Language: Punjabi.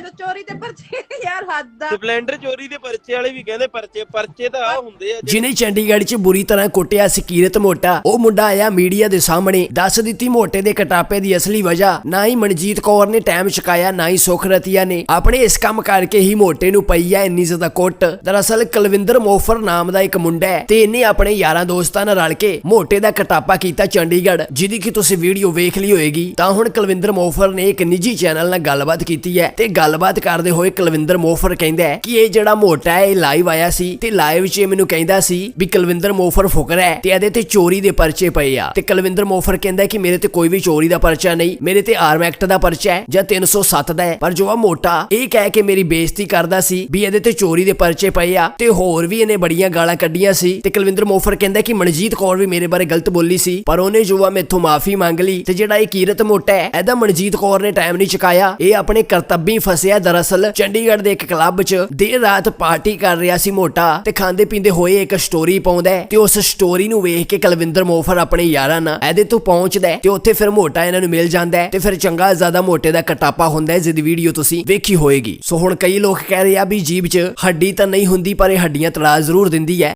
ਚੋਦ ਚੋਰੀ ਤੇ ਪਰਚੇ ਯਾਰ ਹੱਦ ਆ। ਸਪਲੈਂਡਰ ਚੋਰੀ ਦੇ ਪਰਚੇ ਵਾਲੇ ਵੀ ਕਹਿੰਦੇ ਪਰਚੇ ਪਰਚੇ ਤਾਂ ਆ ਹੁੰਦੇ ਆ ਜਿਨੇ ਚੰਡੀਗੜ੍ਹ 'ਚ ਬੁਰੀ ਤਰ੍ਹਾਂ ਕੁੱਟਿਆ ਸੀ ਕੀਰਤ ਮੋਟਾ ਉਹ ਮੁੰਡਾ ਆਇਆ ਮੀਡੀਆ ਦੇ ਸਾਹਮਣੇ ਦੱਸ ਦਿੱਤੀ ਮੋਟੇ ਦੇ ਕਟਾਪੇ ਦੀ ਅਸਲੀ ਵਜ੍ਹਾ ਨਾ ਹੀ ਮਨਜੀਤ ਕੌਰ ਨੇ ਟਾਈਮ ਚੁਕਾਇਆ ਨਾ ਹੀ ਸੁਖ ਰਤੀਆ ਨੇ। ਆਪਣੇ ਇਸ ਕੰਮ ਕਰਕੇ ਹੀ ਮੋਟੇ ਨੂੰ ਪਈ ਹੈ ਇੰਨੀ ਜ਼ਿਆਦਾ ਕੁੱਟ। ਦਰਅਸਲ ਕੁਲਵਿੰਦਰ ਮੋਫਰ ਨਾਮ ਦਾ ਇੱਕ ਮੁੰਡਾ ਹੈ ਤੇ ਇਹਨੇ ਆਪਣੇ ਯਾਰਾਂ ਦੋਸਤਾਂ ਨਾਲ ਰਲ ਕੇ ਮੋਟੇ ਦਾ ਕਟਾਪਾ ਕੀਤਾ ਚੰਡੀਗੜ੍ਹ ਜਿਹਦੀ ਕਿ ਤੁਸੀਂ ਵੀਡੀਓ ਵੇਖ ਲਈ ਹੋਏਗੀ। ਤਾਂ ਹੁਣ ਕੁਲਵਿੰਦਰ ਮੋਫਰ ਨੇ ਇੱਕ ਨਿੱਜੀ ਚੈਨਲ ਨਾਲ ਗੱਲਬਾਤ ਕੀਤੀ ਹੈ ਤੇ ਗੱਲਬਾਤ ਕਰਦੇ ਹੋਏ ਕੁਲਵਿੰਦਰ ਮੋਫਰ ਕਹਿੰਦਾ ਹੈ ਕਿ ਇਹ ਜਿਹੜਾ ਮੋਟਾ ਹੈ, ਇਹ ਲਾਈਵ ਆਇਆ ਸੀ ਤੇ ਲਾਈਵ 'ਚ ਇਹ ਮੈਨੂੰ ਕਹਿੰਦਾ ਸੀ ਵੀ ਕੁਲਵਿੰਦਰ ਮੋਫਰ ਫੁਕਰ ਹੈ ਤੇ ਇਹਦੇ ਤੇ ਚੋਰੀ ਦੇ ਪਰਚੇ ਪਏ ਆ। ਤੇ ਕੁਲਵਿੰਦਰ ਮੋਫਰ ਕਹਿੰਦਾ ਕਿ ਮੇਰੇ ਤੇ ਕੋਈ ਵੀ ਚੋਰੀ ਦਾ ਪਰਚਾ ਨਹੀਂ, ਮੇਰੇ ਤੇ ਆਰਮ ਐਕਟ ਦਾ ਪਰਚਾ ਹੈ ਜਾਂ 307 ਦਾ ਹੈ। ਪਰ ਜੋ ਆ ਮੋਟਾ, ਇਹ ਕਹਿ ਕੇ ਮੇਰੀ ਬੇਇੱਜ਼ਤੀ ਕਰਦਾ ਸੀ ਵੀ ਇਹਦੇ ਤੇ ਚੋਰੀ ਦੇ ਪਰਚੇ ਪਏ ਆ ਤੇ ਹੋਰ ਵੀ ਇਹਨੇ ਬੜੀਆਂ ਗਾਲਾਂ ਕੱਢੀਆਂ ਸੀ। ਤੇ ਕੁਲਵਿੰਦਰ ਮੋਫਰ ਕਹਿੰਦਾ ਕਿ ਮਨਜੀਤ ਕੌਰ ਵੀ ਮੇਰੇ ਬਾਰੇ ਗਲਤ ਬੋਲੀ ਸੀ, ਪਰ ਉਹਨੇ ਜੋ ਆ ਮੈਥੋਂ ਮਾਫੀ ਮੰਗ ਲਈ ਤੇ ਜਿਹੜਾ ਇਹ ਕੀਰਤ ਮੋਟਾ ਹੈ, ਇਹਦਾ ਮਨਜੀਤ ਕੌਰ ਨੇ ਟਾਈਮ ਨਹੀਂ ਚੁਕਾਇਆ। ਇਹ ਆਪਣੇ ਕਰਤੱਬੀ ਫਸਿਆ ਦਰਅਸਲ ਚੰਡੀਗੜ੍ਹ ਦੇ ਇੱਕ ਕਲੱਬ 'ਚ ਦੇਰ ਰਾਤ ਪਾਰਟੀ ਕਰ ਰਿਹਾ ਸੀ ਮੋਟਾ ਤੇ ਖਾਂਦੇ ਪੀਂਦੇ ਹੋਏ ਇੱਕ ਸਟੋਰੀ ਪਾਉਂਦਾ ਤੇ ਉਸ ਸਟੋਰੀ ਨੂੰ ਵੇਖ ਕੇ ਕਲਵਿੰਦਰ ਮੋਫਰ ਆਪਣੇ ਯਾਰਾਂ ਨਾਲ ਇਹਦੇ ਤੋਂ ਪਹੁੰਚਦਾ ਤੇ ਉੱਥੇ ਫਿਰ ਮੋਟਾ ਇਹਨਾਂ ਨੂੰ ਮਿਲ ਜਾਂਦਾ ਤੇ ਫਿਰ ਚੰਗਾ ਜ਼ਿਆਦਾ ਮੋਟੇ ਦਾ ਕਟਾਪਾ ਹੁੰਦਾ ਹੈ, ਜਿਹਦੀ ਵੀਡੀਓ ਤੁਸੀਂ ਵੇਖੀ ਹੋਏਗੀ। ਸੋ ਹੁਣ ਕਈ ਲੋਕ ਕਹਿ ਰਹੇ ਆ ਵੀ ਜੀਬ 'ਚ ਹੱਡੀ ਤਾਂ ਨਹੀਂ ਹੁੰਦੀ, ਪਰ ਇਹ ਹੱਡੀਆਂ ਤੜਾ ਜ਼ਰੂਰ ਦਿੰਦੀ ਹੈ।